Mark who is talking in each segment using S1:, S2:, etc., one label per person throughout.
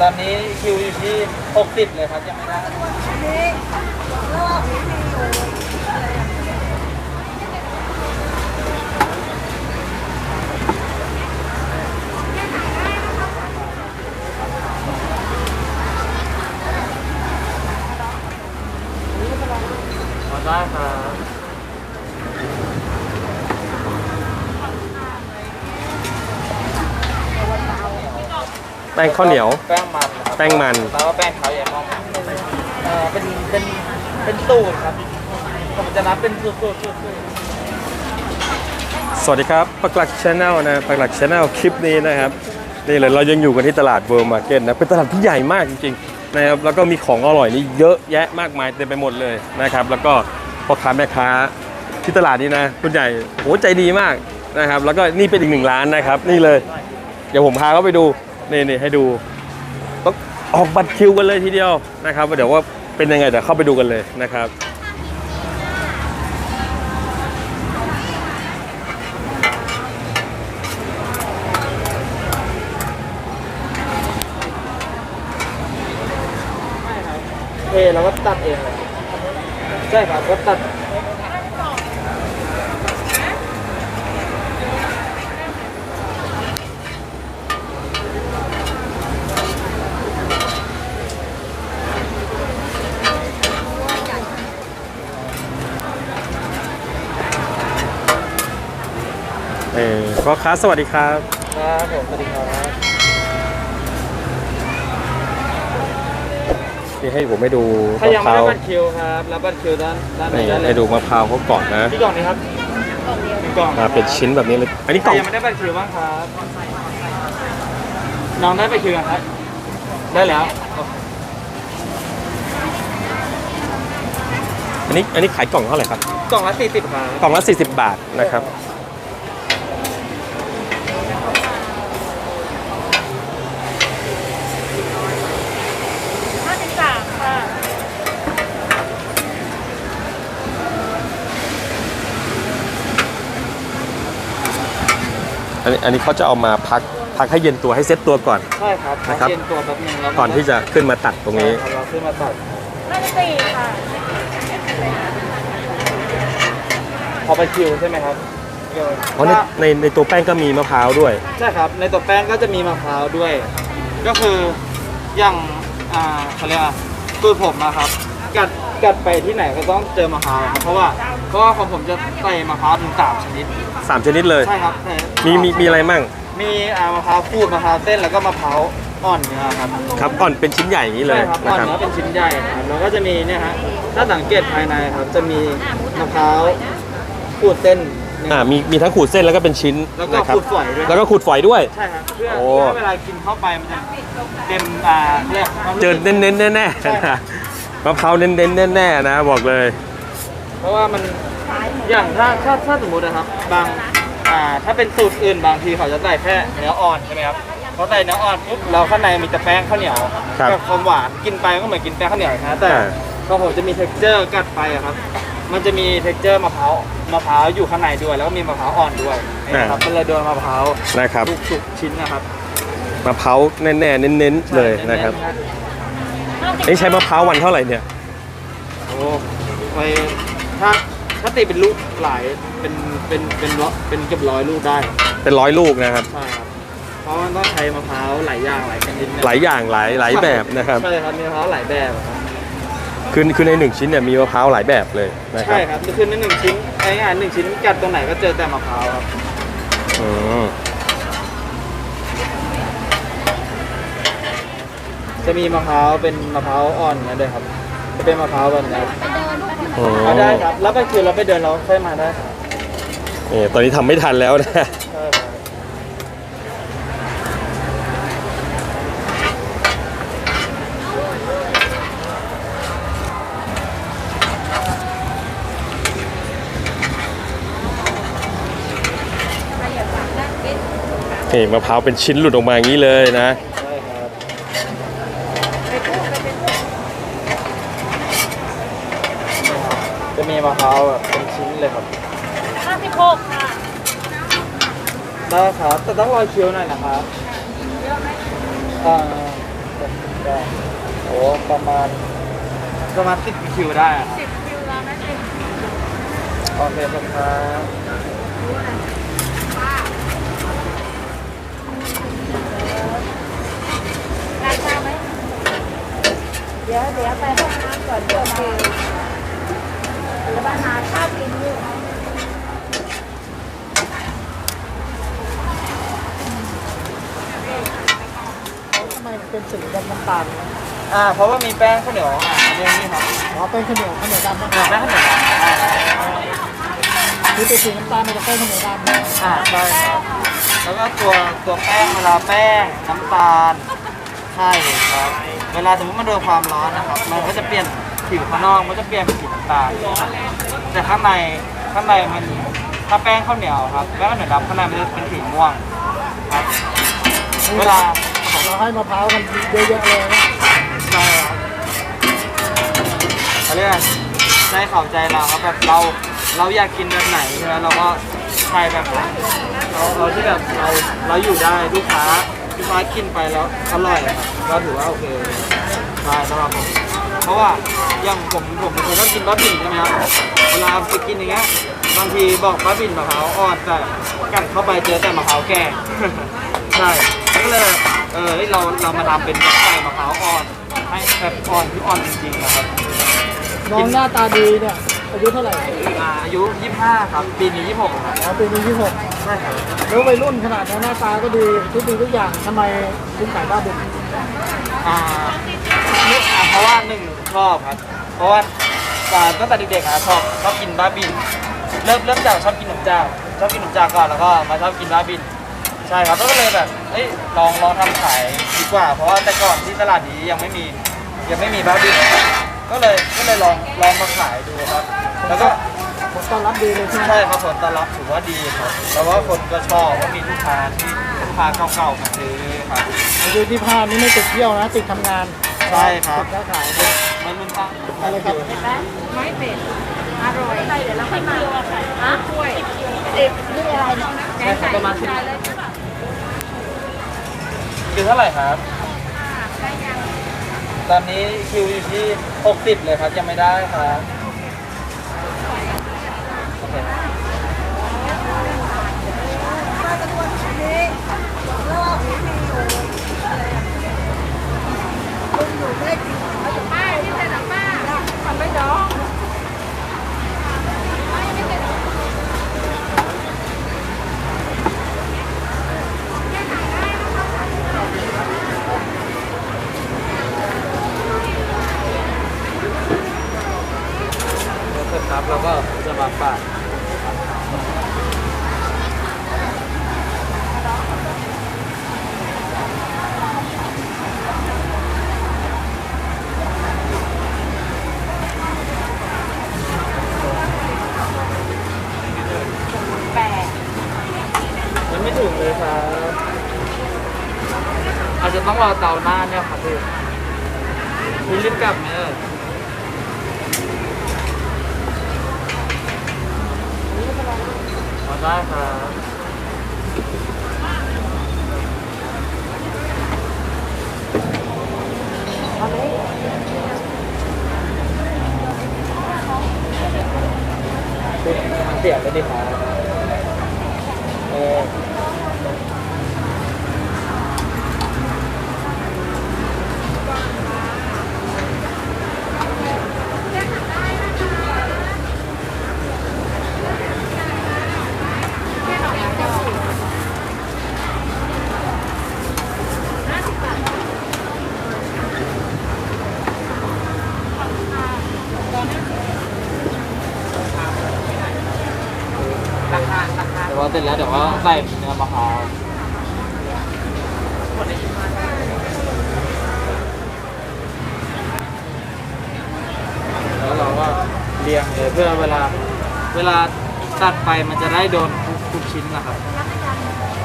S1: ตอนนี้คิวอยู่ที่ 60 เลยครับยังไม่ได้ขอได้ครับ
S2: แป้งข้าวเหนียว
S1: แป้งมันนะครับ
S2: แป้งมัน
S1: แปลว่าแป้งขาวใหญ่มองเอ่อเป็นเป็นเป็นสูตรครับผมจะนับเป็นสูตรสูตรสูตรสูตร
S2: สวัสดีครับปักหลักชาแนลนะปักหลักชาแนลคลิปนี้นะครับนี่เลยเรายังอยู่กันที่ตลาดเวิร์มาร์เก็ตนะเป็นตลาดที่ใหญ่มากจริงๆนะครับแล้วก็มีของอร่อยนี่เยอะแยะมากมายเต็มไปหมดเลยนะครับ แล้วก็พ่อค้าแม่ค้าที่ตลาดนี้นะคุณใหญ่โหใจดีมากนะครับ แล้วก็นี่เป็นอีกหนึ่งร้านนะครับ นี่เลย เดี๋ยวผมพาเขาไปดู นี่นี่ให้ดูต้องออกบัตรคิวกันเลยทีเดียวนะครับเดี๋ยวว่าเป็นยังไงเดี๋ยวเข้าไปดูกันเลยนะครับ
S1: เทแล้วก็ตัดเองใช่ครับก็ตัด
S2: เออพ่อค้าสวัสดีครับ
S1: ครับผมสวัสดีครับ
S2: ที่ให้ผมให้ดู
S1: ถ้ามะยัง
S2: พ
S1: ไม่
S2: ร้า
S1: ได้
S2: ว
S1: บัตรคิวครับรับบัตรคิวด้านด้านไหน
S2: นี่
S1: ได้เลย
S2: ให้ดูมะพร้าวเขาก่อนนะ
S1: ที่กล่องนี้ครับมีกล่อง
S2: มาเป็นชิ้นแบบนี้เลย อันนี้
S1: ใค
S2: ก
S1: ร
S2: ล่อง
S1: ยังไม่ได้บัตรคิวบ้างครับน้องได้บัตรคิวยังครับ ได้แล้ว
S2: อันนี้อันนี้ขายกล่องเท่าไหร่ครับ
S1: กล่องละสี่สิบครับ
S2: กล่องละ40 บาทนะครับ
S3: ห้าสิบสามค่ะ
S2: อันนี้อันนี้เขาจะเอามาพักพักให้เย็นตัวให้เซ็ตตัวก่อน
S1: ใช่ครับ
S2: นะครับ
S1: เย็นตัวแป๊บนึงแล้ว
S2: ก่อนที่จะขึ้นมาตัดตรงนี้
S1: ใช่ครับเราขึ้นมาตัด
S3: ห้าสิบสี่ค่ะ
S1: พอไปคิวใช่ไหมครับ
S2: เพราะในในในตัวแป้งก็มีมะพร้าวด้วย
S1: ใช่ครับ ในตัวแป้งก็จะมีมะพร้าวด้วย ก็คืออย่างอ่าเขาเรียกว่าคือผมนะครับ กัดกัดไปที่ไหนก็ต้องเจอมะพร้าวครับเพราะว่าเพราะว่าของผมจะใส่มะพร้าวถึงสามชนิด
S2: 3ชนิดเลย
S1: ใช่ครับแต่
S2: มีมีมีอะไรมั่ง
S1: มีอ่ามะพร้าวขูดมะพร้าวเส้นแล้วก็มะพร้าวอ่อนเนื้อครับ
S2: ครับอ่อนเป็นชิ้นใหญ่อย่างนี้เลย
S1: ใช่ครับ
S2: นะ
S1: อ่อน
S2: ครับ
S1: เนื้อเป็นชิ้นใหญ่ครับแล้วก็จะมีเนี่ยฮะถ้าสังเกตภายในครับจะมีมะพร้าวขูดเส้นเนี่ย
S2: อ่า มีมีทั้งขูดเส้นแล้วก็เป็นชิ้น
S1: แล้วก็
S2: นะครับ
S1: ขูดฝอยด้วย
S2: แล้วก็ขูดฝอยด้วย
S1: ใช่ครับเพื่อ
S2: โอ้
S1: เพื่อเวลากินเข้าไปมันจะเต็มอ่าเรียกความรู้
S2: เจ
S1: สึ
S2: อกเน้นๆแน่
S1: ใช่
S2: ๆนะ มะพร้าวเน้นๆแน่ๆนะ บอกเลย
S1: เพราะว่ามันอย่างถ้าถ้าถ้าสมมตินะครับ บางอ่าถ้าเป็นสูตรอื่นบางทีเขาจะใส่แค่เนื้ออ่อนใช่ไหมครับพอใส่เนื้ออ่อนปุ๊บเราข้างในมีแต่แป้งข้าวเหนียว
S2: ครับ
S1: กับความหวานกินไปก็เหมือนกินแป้งข้าวเหนียวนะแต่
S2: อ่า
S1: ของผมจะมี t e x t อร์กัดไปอะครับ มันจะมี t e x t อร์มะพร้าวมะพร้าวอยู่ข้างในด้วย แล้วก็มีมะพร้าวอ่อนด้วยนะครับมันเลยโดนมะพร้าว
S2: นะครับ
S1: ทุกทุกชิ้นนะครับ
S2: มะพร้าวแน่ๆเน้นๆเลยนะครับ
S3: ห้า สิบ
S2: นี่ใช้มะพร้าววันเท่าไหร่เนี่ย
S1: โอ้ไปถ้าถ้าตีเป็นลูกหลายเป็นเป็นเป็นร้อยเป็นเกือบร้อยลูกได้
S2: เป็นร้อยลูกนะครับ
S1: ใช่ครับเพราะมันต้องใช้มะพร้าวหลายอย่างหลายชนิดนะ
S2: หลายอย่างหลายหลายแบบนะครับ
S1: ใช่ครับมีมะพร้าวหลายแบบครับ
S2: คือคือในหนึ่งชิ้นเนี่ยมีมะพร้าวหลายแบบเลยนะครั
S1: ใช่
S2: บ
S1: ครับคือในหนึ่งชิ้นไอ้งานหนึ่งชิ้นกัดตรงไหนก็เจอแต่มะพร้าวครับ
S2: อืม
S1: จะมีมะพร้าวเป็นมะพร้าวอ่อนนะด้วยครับจะเป็นมะพร้าวแบบนี้
S2: อืม
S1: เอาได้ครับแล้วไปคือเราไปเดินเราค่อยมาได้ครับ
S2: นี่ตอนนี้ทำไม่ทันแล้วนะ
S1: ใช่ครับ
S2: นี่มะพร้าวเป็นชิ้นหลุดออกมาอย่างนี้เลยนะ
S1: ใช่ครับจะ มีมะพร้าวแบบเป็นชิ้นเลยครับ
S3: ห้าสิบหกค่ะ
S1: ได้ครับ แต่ต้องรอคิวหน่อยนะครับอ่าได้โอ้ประมาณประมาณสิบคิวได้อะครับ
S3: สิบคิวแล้วนะสิบ
S1: โอเคครับ
S3: ราคาไหมเดี๋ยวเดี๋ยวไปห้องน้ำก่อนเดี๋ยวมา จะมาหาข้าวกินอยู่
S4: ทำไมเป็นสีดำน้ำตาลเนี่ย
S1: อ่า เพราะว่ามีแป้งข้าวเหนียวอะเรื่องนี้ครับ
S4: อ๋อเป็นข้าวเหนียวข้าวเหนียวดำนะ
S1: อ่าแป้งข้าวเหนียวอ่า
S4: คือเป็นสีน้ำตาลมันจะเป็นข้าวเหนียวดำนะ
S1: อ่าใช่ครับแล้วก็ตัวตัวแป้งเวลาแป้งน้ำตาลใช่ครับ เวลาสมมติมันโดนความร้อนนะครับ มันก็จะเปลี่ยน ผิวข้างนอกมันจะเปลี่ยนเป็นสีน้ำตาลแต่ข้างในข้างในมันถ้าแป้งข้าวเหนียวครับแป้งข้าวเหนียวดำข้างในมันจะเป็นสีม่วงครับเวลา
S4: เราให้มะพร้าวกันเยอะๆเลยนะ
S1: ใช่ครับเขาเรียกว่าใจเขาใจเราครับแบบเราเราอยากกินแบบไหนใช่ไหมเราก็ใช่แบบนั้นเราเราที่แบบเราเราอยู่ได้ลูกค้าลูกค้ากินไปแล้วอร่อยครับก็ถือว่าโอเคใช่สำหรับผม เพราะว่าอย่างผมผมเป็นคนชอบกินบ้าบิ่นใช่ไหมครับเวลาไปกินอย่างเงี้ยบางทีบอกบ้าบิ่นมะพร้าวอ่อนแต่กัดเข้าไปเจอแต่มะพร้าวแก่ ใช่ก็เลยแบบเออเฮ้ยเราเรามาทำเป็นไก่มะพร้าวอ่อนให้แบบอ่อนที่อ่อนจริงๆนะครับ
S4: น้องหน้าตาดีเนี่ยอายุเท่าไหร่
S1: อ่าอายุ 25 ครับ ปีนี้ 26ครับ
S4: อ๋อปีนี้ยี่หก
S1: ใช่ครับ
S4: แล้ววัยรุ่นขนาดนี้หน้าตาก็ดีทุกสิ่งทุกอย่างทำไมถึงขายบ้าบิน
S1: อ่านึกอ่าเพราะว่าหนึ่ง ชอบครับ เพราะว่าอ่าตั้งแต่เด็กๆอะชอบชอบกินบ้าบิน เริ่มเริ่มจากชอบกินขนมจากชอบกินขนมจากก่อนแล้วก็มาชอบกินบ้าบิน ใช่ครับแล้วก็เลยแบบเอ้ยลองลองทำขายดีกว่า เพราะว่าแต่ก่อนที่ตลาดนี้ยังไม่มียังไม่มีบ้าบิน ก็เลยก็เลยลองลองมาขายดูครับ แล้วก็
S4: ผลตอบรับดีเลยใช่ไหม
S1: ใช่ครับผลตอบรับถือว่าดีครับแล้วว่าคนก็ชอบว่ามีลูกค้าที่ลูกค้าเก่าๆมาซื้อครับ
S4: อายุที่พานี่ไม่ติดเที่ยวนะ ติดทำงาน
S1: ใช่ครับ
S4: ค้าขาย
S1: มันมันตั้ง
S4: อะไรครับ
S3: ไม่เป็ดอร่อยเดี๋ยวเราค่อยมาฮะถ้วยสิบนี่อะไรเนาะ
S1: ใช่ครับประมาณสิบคิวเท่าไหร่ครับตอนนี้คิวอยู่ที่ 60 เลยครับ ยังไม่ได้ครับโอเค
S3: ป้าที่ใส่หนังป้าทำไม่ดอง
S1: เสร็จครับแล้วก็จะมาฝากยังไม่ถึงเลยครับ อาจจะต้องรอเตาหน้าเนี่ยครับพี่พี่รีบกลับไหมเอ่ยอ๋อได้ครับเสียบไปดิครับเออ ร็จแล้วเดี๋ยวก็ใส่เนื้อมะพร้าวแล้วเราก็เรียงเลยเพื่อเวลาเวลาตัดไปมันจะได้โดนทุกทุกชิ้นนะครับ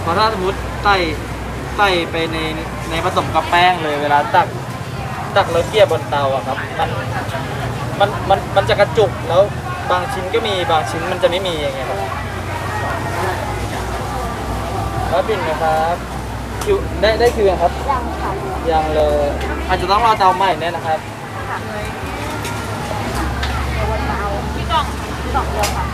S1: เพราะถ้าสมมติใส่ใส่ไปในในผสมกับแป้งเลย เวลาตักตักแล้วเกลี่ยบนเตาอะครับ มันมันมันมันจะกระจุกแล้วบางชิ้นก็มีบางชิ้นมันจะไม่มีอย่างเงี้ยครับ แล้วบินนะครับคิวได้ได้คิวยังครับ
S3: ยังค่ะ
S1: ยังเลย อาจจะต้องรอเตาใหม่เนี่ยนะครับ
S3: พี่กล่องพี่กล่องเดียวค่ะ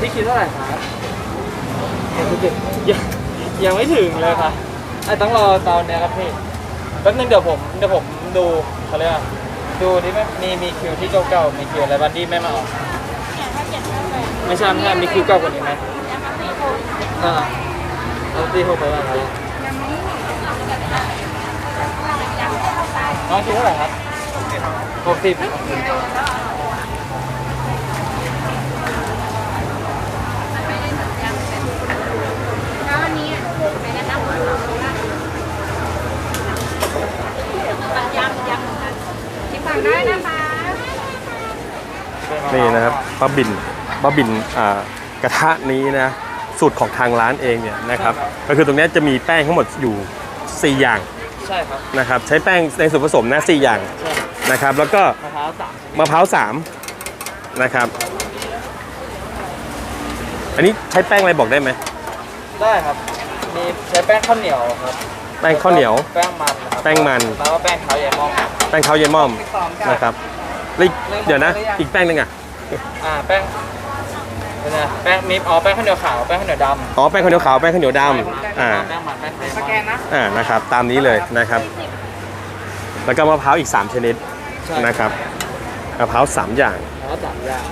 S1: พี่คิดเท่าไหร่ครับยังไม่ถึงยังยังไม่ถึงเลยครับไอ้ต้องรอเตาเนี้ยครับพี่แป๊บนึงเดี๋ยวผมเดี๋ยวผมดูเขาเรียกว่า ดูที่ไม่มีมีคิวที่เก่าๆมีคิวอะไรบัดดี้ไม่มาออก
S3: เนี่ยถ้าเจ็ดเท่าไหร่
S1: ไม่ใช่ไม่ใช่มีคิวเก่ากว่านี้ไหม
S3: ยังไม่มีโควิด
S1: อ่าเอาตีหกไปบ้างครับ
S3: ยังไม่มียัง
S1: น้องคิวเท่าไหร่ครับหกสิบ
S3: แล้วอันนี้ไปแนะนำคนเราได้ยำยำเหมือนกันที่ฟังได้นะคะ
S2: นี่นะครั บปลาบินปลาบินอ่ากระทะนี้นะสูตรของทางร้านเองเนี่ยนะครับก็คือตรงเนี้ยจะมีแป้งทั้งหมดอยู่ 4 อย่าง
S1: ใช่ครับ
S2: นะครับใช้แป้งในส่วนผสมนะ4อย่าง
S1: ใช่
S2: นะครับแล้วก็
S1: มะพร้าวสาม
S2: มะพร้าวสามนะครับ อันนี้ใช้แป้งอะไรบอกได้ไหม
S1: ได้ครับมีใช้แป้งข้าวเหนียวครับ
S2: แป้งข้าวเหนียว
S1: แป้งมันครับ
S2: แป้งมัน
S1: แล้วก็แป้งเท้าใหญ่มอง
S2: แป้งข้าวเยายม่อมนะครับแล้วอีกเดี๋ยวนะ อีกแป้งหนึงอะ
S1: อ่าแป้งเป็นไงแป้งมีอ๋อแป้งข้าวเหนียวขาวแป้งข้าวเหนียวดำ
S2: อ๋อแป้งข้าวเหนียวขาวแป้งข้าวเหนียวดำอ่า
S1: แป้งมันแป้งไทยสแกนนะ
S2: อ่านะครับตามนี้เลยนะครับ แล้วก็มะพร้าวอีก 3 ชนิด
S1: ใช่
S2: นะครับมะพร้าวสามอย่าง
S1: แล้วก็สามอย่าง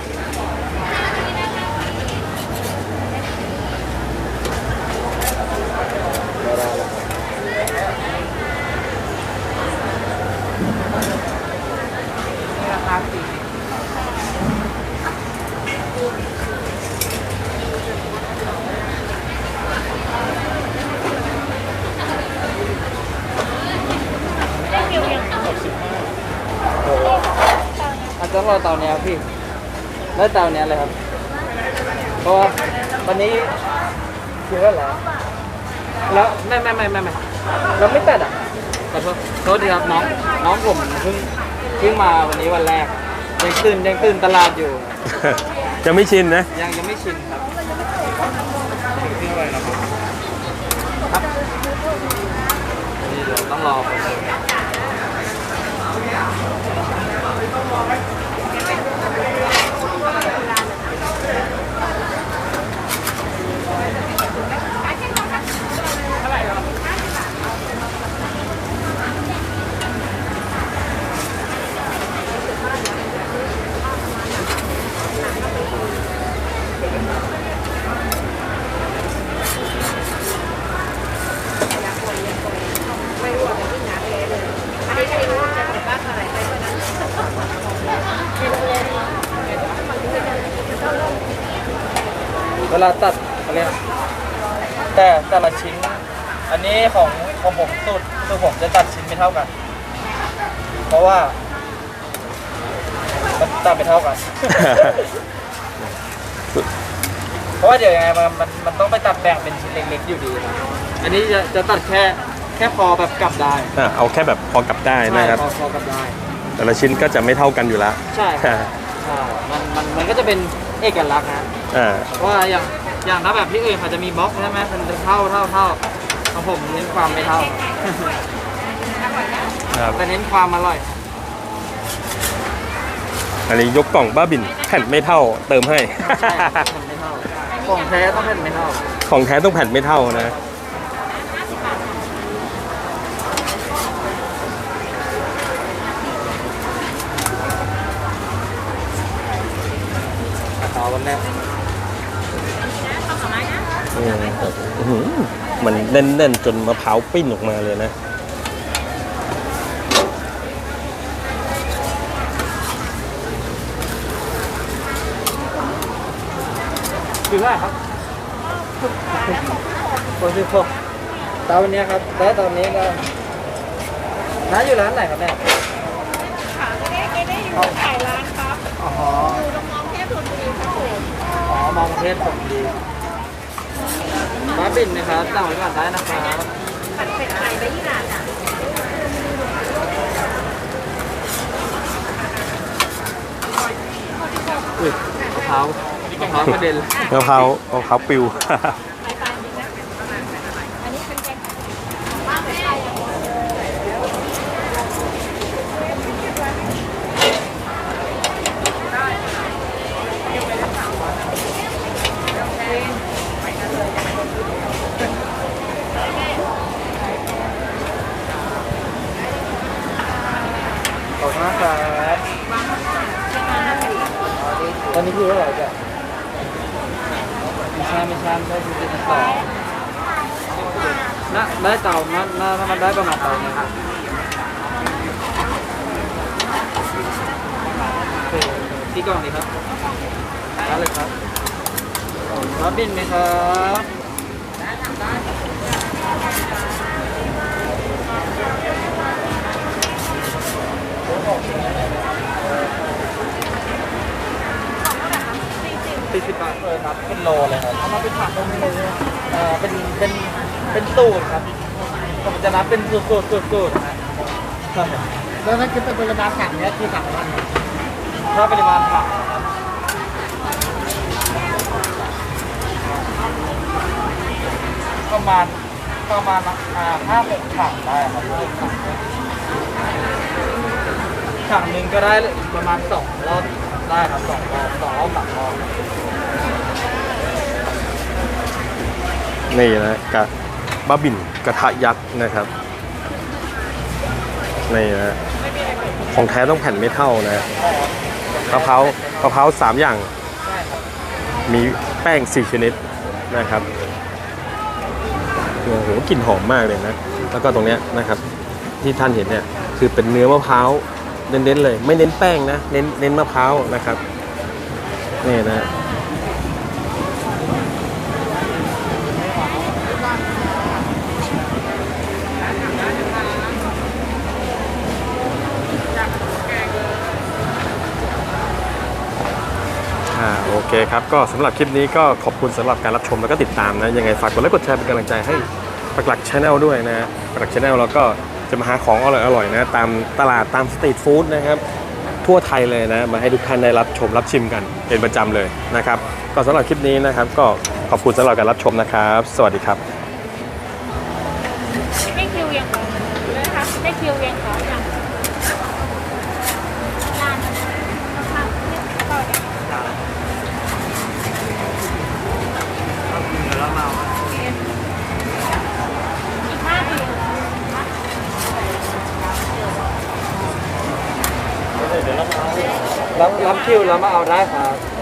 S1: นี่ราคาสี่สิบ อาจจะรอเตาเนี้ยครับ พี่แล้วเตาเนี้ยเลยครับ เพราะว่าวันนี้คิดว่าแล้วแล้วไม่ไม่ไม่ไม่ไม่เราไม่ตัดอะขอโทษโทษทีครับน้องน้องผมเพิ่งเพิ่งมาวันนี้วันแรกยังตื่นยังตื่นตลาดอยู่
S2: จะไม่ชินนะ
S1: ยังยังไม่ชินครับถึงที่อะไรนะครับครับนี่เดี๋ยวต้องรอ วลาตัดเขาเรียกแต่แต่ละชิ้น อันนี้ของของผมสูตรคือผมจะตัดชิ้นไม่เท่ากัน เพราะว่ามันตัดไม่เท่ากัน เพราะว่าเดี๋ยวยังไงมันมันมันต้องไปตัดแบ่งเป็นชิ้นเล็กๆอยู่ดีนะอันนี้จะจะตัดแค่แค่พอแบบกลับได้
S2: อะเอาแค่แบบพอกลับได้นะครับ
S1: ใช่พอพอกลับได้
S2: แต่ละชิ้นก็จะไม่เท่ากันอยู่แล้ว
S1: ใช่ครับใช่มันมันมันก็จะเป็น เอกลักษณ์นะ
S2: อ่า
S1: เพราะว่าอย่างอย่างถ้าแบบที่อื่นเขาจะมีบล็อกใช่ไหมมันจะเท่าเท่าเท่าของผมเน้นความไม่เท่า
S2: ครับ
S1: แต่เน้นความอร่อย
S2: อันนี้ยกกล่องบ้าบินแผ่นไม่เท่าเติมให้
S1: ใช่แผ่นไม่เท่าของแท้ต้องแผ่นไม่เท่า
S2: ของแท้ต้องแผ่นไม่เท่านะ
S1: วันแรก
S2: อืมอื้อหือมันแน่นๆ จนมะพร้าวปิ้นออกมาเลยนะ
S1: คือว่าครับคนที่พกตอนนี้ครับแล้วตอนนี้ก็น้าอยู่ร้านไหนครับเนี่ย
S3: ค่ะไม่ได้ไม่ได้อยู่ มอง
S1: ประเทศผมดีม้าบินนะครับสั่งไว้ก่อนได้นะครับ
S3: ผัดเผ็ดไทยไปที่ร้านอะ
S1: อุ้ยมะพร้าวมะพร้าวกระเด็นเลย
S2: มะพร้าวมะพร้าวปิว
S3: อันนี้เป็นแกงบ้านเป็นไทย
S1: ขอบคุณมากครับตอนนี้คือเท่าไหร่จ้ะไม่ใช่ไม่ใช่ไม่ใช่คือเจ็ดสิบสองน่าได้เต่าน่าน่ามันได้ประมาณเต่านึงครับที่กล่องนี้ครับได้เลยครับรับบินไหมครับ สี่สิบบาทเลยครับ เป็นโลเลยครับ เอามาเป็นผักตรงนี้เอ่อเป็น เป็น เป็นสูตรครับ ผมจะนับเป็นสูตรสูตรสูตรสูตรนะใช่
S4: แล้วถ้าคิดเป็นปริมาณสั่งเนี้ยคือสั่งวัน
S1: ถ้าปริมาณผักนะครับ ประมาณประมาณอ่าห้าหกถังได้ครับห้าหกถังถังหนึ่งก็ได้ประมาณสองรอบได้ครับสองรอบสองรอบสามรอบ
S2: นี่นะกะบ้าบินกระทะยักษ์นะครับนี่นะของแท้ต้องแผ่นไม่เท่านะกะเพรากะเพราสามอย่าง มีแป้งสี่ชนิดนะครับโอ้โห กลิ่นหอมมากเลยนะ แล้วก็ตรงเนี้ยนะครับที่ท่านเห็นเนี่ยคือเป็นเนื้อมะพร้าวเน้นๆเลย ไม่เน้นแป้งนะเน้นเน้นมะพร้าวนะครับนี่นะโอเคครับ ก็สำหรับคลิปนี้ก็ขอบคุณสำหรับการรับชมแล้วก็ติดตามนะ ยังไงฝากกดไลค์กดแชร์เป็นกำลังใจให้ ปักหลักชาแนลด้วยนะปักหลักชาแนลแล้วก็จะมาหาของอร่อยๆนะตามตลาดตามสตรีทฟู้ดนะครับทั่วไทยเลยนะมาให้ทุกท่านได้รับชมรับชิมกันเป็นประจำเลยนะครับก็สำหรับคลิปนี้นะครับ ก็ขอบคุณสำหรับการรับชมนะครับ สวัสดีครับ
S3: ได้คิวยังนะคะได้คิวยังคะยังนานนะคะต่อจาก
S1: แล้วมา
S3: อีกห้าคิว
S1: รับรับคิวแล้วมาเอาได้ครับ